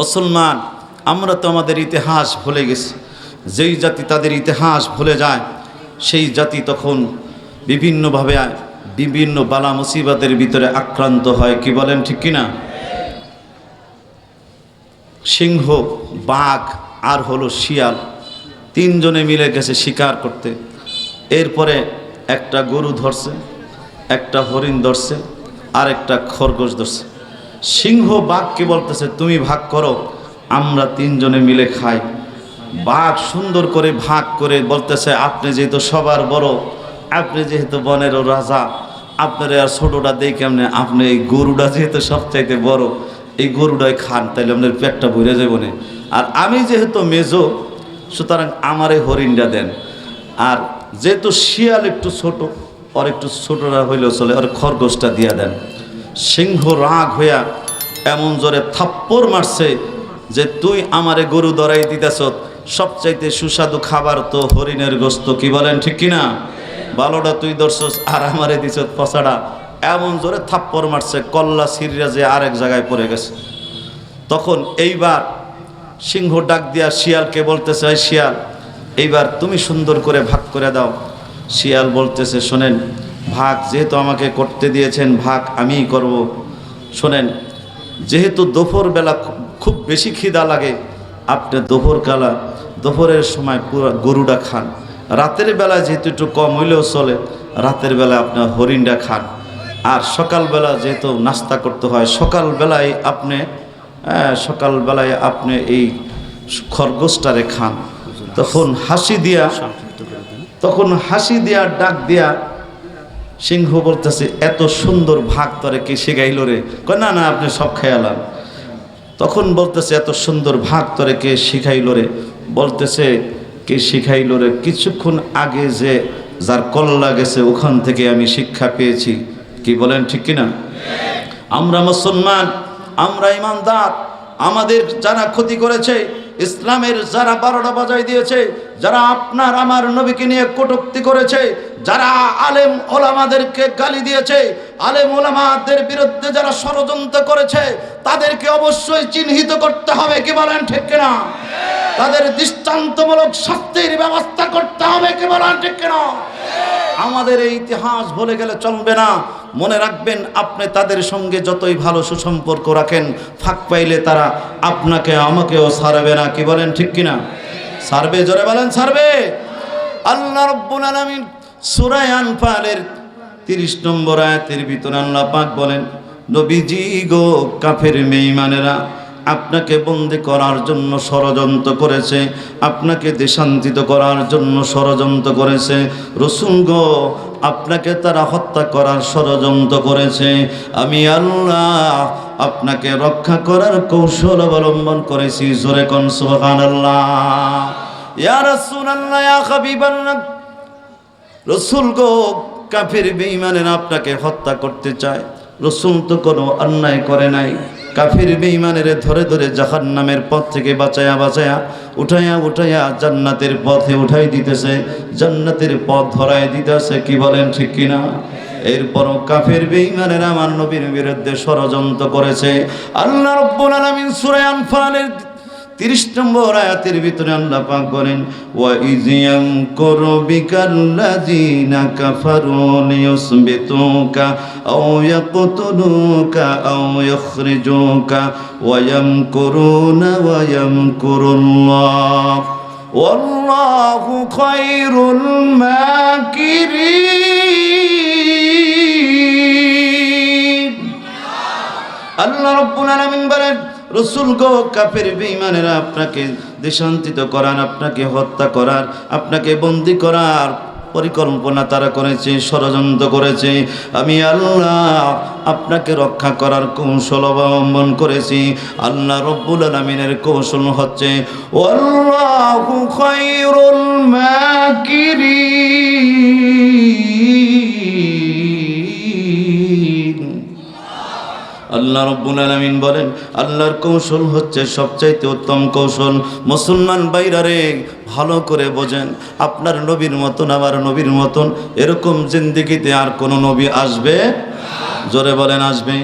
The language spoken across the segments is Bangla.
মুসলমান, আমরা তো আমাদের ইতিহাস ভুলে গেছি। যেই জাতি তাদের ইতিহাস ভুলে যায়, সেই জাতি তখন বিভিন্নভাবে বিভিন্ন বালা মুসিবাতের ভিতরে আক্রান্ত হয়, কি বলেন ঠিক কিনা? সিংহ, বাঘ, আর হলো শিয়াল, তিনজনে মিলে গেছে শিকার করতে। এরপরে একটা গরু ধরছে, একটা হরিণ ধরছে আর একটা খরগোশ ধরছে। সিংহ বাঘকে বলতেছে, তুমি ভাগ করো, আমরা তিনজনে মিলে খাই। বাঘ সুন্দর করে ভাগ করে বলতেছে, আপনি যেহেতু সবার বড়, আপনি যেহেতু বনেরও রাজা, আপনার আর ছোটোটা দেই কেমনে আপনি এই গরুটা যেহেতু সবচাইতে বড়, এই গরুটাই খান, তাইলে আপনার পেটটা ভরে যাব না। আর আমি যেহেতু মেজো, সুতরাং আমার এই হরিণটা দেন। আর যেহেতু শিয়াল একটু ছোট, ওর একটু ছোটরা হইলেও চলে, ওর খরগোশটা দিয়া দেন। সিংহ রাগ হইয়া এমন জোরে থাপ্পড় মারছে যে তুই আমারে গরু দরাই দিতেছ সবচাইতে সুস্বাদু খাবার তো হরিণের গোস্ত, কি বলেন ঠিক কিনা? ভালোটা তুই ধরছস আর আমারে দিছ পচাটা এমন জোরে থাপ্পড় মারছে, কল্লা সিরিয়া যে আরেক জায়গায় পড়ে গেছে। তখন এইবার সিংহ ডাক দিয়া শিয়ালকে বলতেছে, "এই শিয়াল, এইবার তুমি সুন্দর করে ভাগ করে দাও। শিয়াল বলতেছে, শোনেন ভাগ যেহেতু আমাকে করতে দিয়েছেন ভাগ আমিই করব। শোনেন যেহেতু দুপুর বেলা খুব বেশি খিদা লাগে আপনি দুপুর কালা দুপুরের সময় পুরো গরুটা খান। রাতের বেলা যেহেতু একটু কম হইলেও চলে রাতের বেলা আপনার হরিণটা খান। আর সকালবেলা যেহেতু নাস্তা করতে হয় সকালবেলায় আপনি হ্যাঁ, সকালবেলায় আপনি এই খরগোশটারে খান। তখন হাসি দিয়া তখন হাসি দিয়া ডাক দিয়া সিংহ বলতেছে, এত সুন্দর ভাগ তরে কে শেখাইল রে? না না, আপনি সব খেয়ালাম। তখন বলতেছে, এত সুন্দর ভাগ তরে কে শিখাইল রে? বলতেছে, কে শিখাইল রে? কিছুক্ষণ আগে যে যার কল্লা গেছে, ওখান থেকে আমি শিক্ষা পেয়েছি। কি বলেন, ঠিক কিনা? আমরা মুসলমান, আমরা ইমানদার। আমাদের যারা ক্ষতি করেছে, ইসলামের যারা বারোটা বাজাই দিয়েছে, যারা আপনার আমার নবীকে নিয়ে কটুক্তি করেছে, যারা আলেম ওলামাদেরকে গালি দিয়েছে, আলেম ওলামাদের বিরুদ্ধে যারা ষড়যন্ত্র করেছে, তাদেরকে অবশ্যই চিহ্নিত করতে হবে, কি বলেন ঠিক কিনা? তাদের দৃষ্টান্তমূলক শাস্তির ব্যবস্থা করতে হবে, কি বলেন ঠিক কিনা? আমাদের এই ইতিহাস ভুলে গেলে চলবে না। মনে রাখবেন, আপনি তাদের সঙ্গে যতই ভালো সুসম্পর্ক রাখেন, ফাঁক পাইলে তারা আপনাকে, আমাকেও সারবে না। কি বলেন ঠিক কিনা? সারবে জোরে বলেন সারবে আল্লাহ রব্বুল আলামিন সূরা আনফালের 30 নম্বর আয়াতের ভিতরে আল্লাহ পাক বলেন, নবীজি গো কাফের বেঈমানেরা আপনাকে বন্দি করার জন্য ষড়যন্ত্র করেছে, আপনাকে দেশান্তিত করার জন্য ষড়যন্ত্র করেছে। রসুল গো আপনাকে তারা হত্যা করার ষড়যন্ত্র করেছে। আমি আল্লাহ আপনাকে রক্ষা করার কৌশল অবলম্বন করেছি। জোরে কন ইয়া রাসূলুল্লাহ, ইয়া গো, কাফের বেঈমানেরা আপনাকে হত্যা করতে চায়। রসুল তো কোনো অন্যায় করে নাই। কাফির বেঈমানের ধরে ধরে জাহান নামের পথ থেকে বাঁচায়া বাঁচায়া উঠাইয়া উঠাইয়া জান্নাতের পথে উঠাই দিতেছে, জান্নাতের পথ ধরাই দিতেছে, কি বলেন ঠিক কিনা? এরপরও কাফের বেঈমানের আমার নবীর বিরুদ্ধে ষড়যন্ত্র করেছে। আল্লাহ রব্বুল আলামিন সূরা আনফালের তিরিশ নম্বর আয়াতের ভিতরে আল্লাহ পাক বলেন, ওয়া ইজিয়াম করবিকাল্লাযিনা কাফারু লিয়ুসবিতুকা আও ইয়াকতুলুকা আও ইখরিজুকা ওয়া ইয়ামকুরুনা ওয়া ইয়ামকুরুল্লাহ। ওয়াল্লাহু খায়রুল মাকিরিন। আল্লাহ রব্বুল আলামিন বলেন রসুল গো, কাফের বেঈমানেরা আপনাকে দেশান্তিত করার, আপনাকে হত্যা করার, আপনাকে বন্দি করার পরিকল্পনা তারা করেছে, ষড়যন্ত্র করেছে। আমি আল্লাহ আপনাকে রক্ষা করার কৌশল অবলম্বন করেছি। আল্লাহ রব্বুল আলমিনের কৌশল হচ্ছে, ওয়াল্লাহু আল্লাহ রব্বুল আলামিন বলেন, আল্লাহর কৌশল হচ্ছে সবচাইতে উত্তম কৌশল। মুসলমান বাইরারে ভালো করে বোঝেন, আপনার নবীর মতন, আমার নবীর মতন, এরকম জিন্দিগিতে আর কোনো নবী আসবে? জোরে বলেন, আসবে।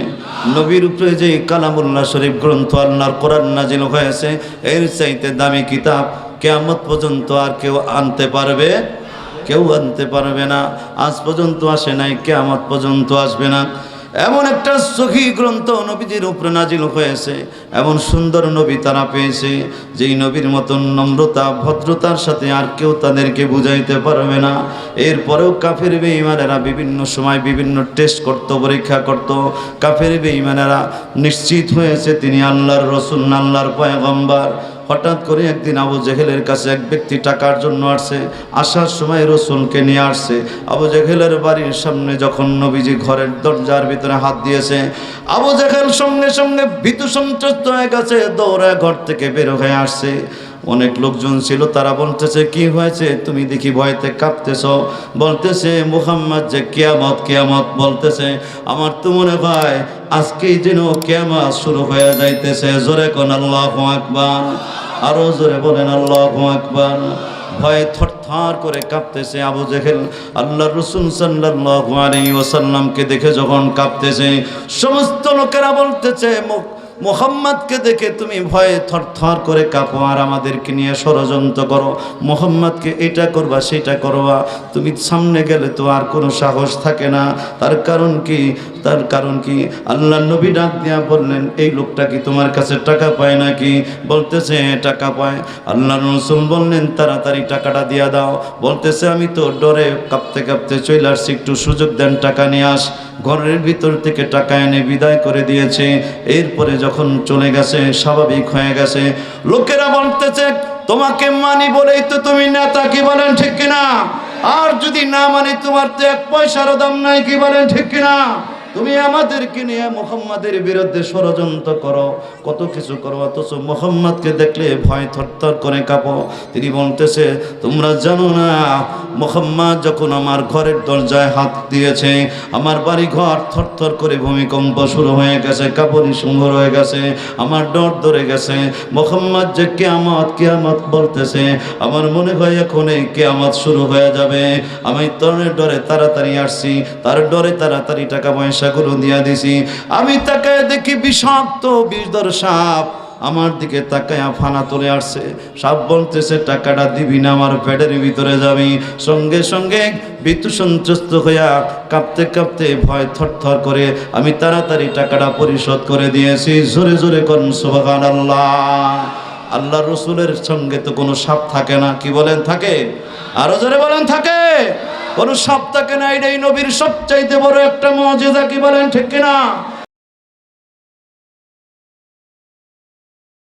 নবীর উপরে যে কালামুল্লাহ শরীফ গ্রন্থ আল্লাহর কোরআন নাজিল হয়েছে, এর চাইতে দামি কিতাব কেয়ামত পর্যন্ত আর কেউ আনতে পারবে? কেউ আনতে পারবে না। আজ পর্যন্ত আসে নাই, কেয়ামত পর্যন্ত আসবে না। এমন একটা সখী গ্রন্থ নবীজির উপরে নাজিল হয়েছে, এমন সুন্দর নবী তারা পেয়েছে, যেই নবীর মতন নম্রতা, ভদ্রতার সাথে আর কেউ তাদেরকে বুঝাইতে পারবে না। এরপরেও কাফের বেঈমানেরা বিভিন্ন সময় বিভিন্ন টেস্ট করত, পরীক্ষা করত। কাফের বেঈমানেরা নিশ্চিত হয়েছে তিনি আল্লাহর রসুল আল্লাহর পয়গম্বর। হঠাৎ করে একদিন আবু জেহেলের কাছে এক ব্যক্তি টাকার জন্য আসছে, আসার সময় রসুলকে নিয়ে আসছে। আবু জেহেলের বাড়ির সামনে যখন নবীজি ঘরের দরজার ভিতরে হাত দিয়েছে, আবু জেহেল সঙ্গে সঙ্গে ভীতু সন্ত্রস্ত হয়ে গেছে দৌড়ায় ঘর থেকে বের হয়ে আসছে। অনেক লোকজন ছিল, তারা বলতেছে, কি হয়েছে? তুমি দেখি ভয়তে কাঁপতেছ। বলতেছে, মুহাম্মদ যে কেয়ামত কেয়ামত বলতেছে, আমার তো মনে হয় আজকেই যেন কেয়ামত শুরু হয়ে যাইতেছে। জোরে কোন আল্লাহ আকবার, আরও জোরে বলেন, আল্লাহ আকবার। ভয়ে থরথর করে কাঁপতেছে আবু জেহেল। আল্লাহ রসুল সাল্লাল্লাহু আলাইহি ওয়াসাল্লামকে দেখে যখন কাঁপতেছে, সমস্ত লোকেরা বলতেছে, মুখ মোহাম্মদকে দেখে তুমি ভয়ে থরথর করে কাঁপো আর আমাদেরকে নিয়ে ষড়যন্ত্র করো। মোহাম্মদকে এটা করবা, সেটা করবা। তুমি সামনে গেলে তো আর কোনো সাহস থাকে না। তার কারণ কি? তার কারণ কি? আল্লাহ নবী ডাক দিয়া বললেন এই লোকটা কি তোমার কাছে টাকা পায় নাকি? বলতেছে "হ্যাঁ, টাকা পায়। আল্লাহ রসুল বললেন তাড়াতাড়ি টাকাটা দিয়া দাও। বলতেছে আমি তো ডরে কাঁপতে কাঁপতে চলে আসছি একটু সুযোগ দেন টাকা নিয়ে আস। ঘরের ভিতর থেকে টাকা এনে বিদায় করে দিয়েছে। এরপরে যখন চলে গেছে স্বাভাবিক হয়ে গেছে। লোকেরা বলতেছে তোমাকে মানি বলেই তো তুমি নেতা কি বলেন ঠিক কিনা? আর যদি না মানি তোমার তো এক পয়সারও দাম নাই কি বলেন ঠিক কিনা? তুমি আমাদেরকে নিয়ে মোহাম্মদের বিরুদ্ধে ষড়যন্ত্র করো, কত কিছু করো, অথচ মোহাম্মদকে দেখলে ভয় থরথর করে কাঁপো। তিনি বলতেছে, তোমরা জানো না, মোহাম্মদ যখন আমার ঘরের দরজায় হাত দিয়েছে, আমার বাড়ি ঘর থরথর করে ভূমিকম্প শুরু হয়ে গেছে কাপড়ি সুন্দর হয়ে গেছে, আমার ডর ধরে গেছে। মোহাম্মদ যে কেয়ামত কেয়ামত বলতেছে, আমার মনে হয় এখন এই কেয়ামত শুরু হয়ে যাবে। আমি তরণের ডরে তাড়াতাড়ি আসছি, তার ডরে তাড়াতাড়ি টাকা পয়সাগুলো দিয়ে দিছি। আমি তাকে দেখি বিষাক্ত বিষধর সাপ আমার দিকে তাকায় ফানা তুলে আসছে। সাপ বলতেছে, টাকাটা দিবি না, আমার পেটের ভিতরে যাবি। সঙ্গে সঙ্গে বিদ্যুৎ সন্ত্রস্ত হইয়া কাঁপতে কাঁপতে ভয় থরথর করে আমি তাড়াতাড়ি টাকাটা পরিশোধ করে দিয়েছি। জোরে জোরে করুন সুবাহান আল্লাহ আল্লাহ রসুলের সঙ্গে তো কোনো সাপ থাকে না। কি বলেন, থাকে? আরও জোরে বলেন, থাকে? কোনো সাপ থাকে না এটাই নবীর সবচাইতে বড় একটা মজেদা কি বলেন ঠিক কিনা?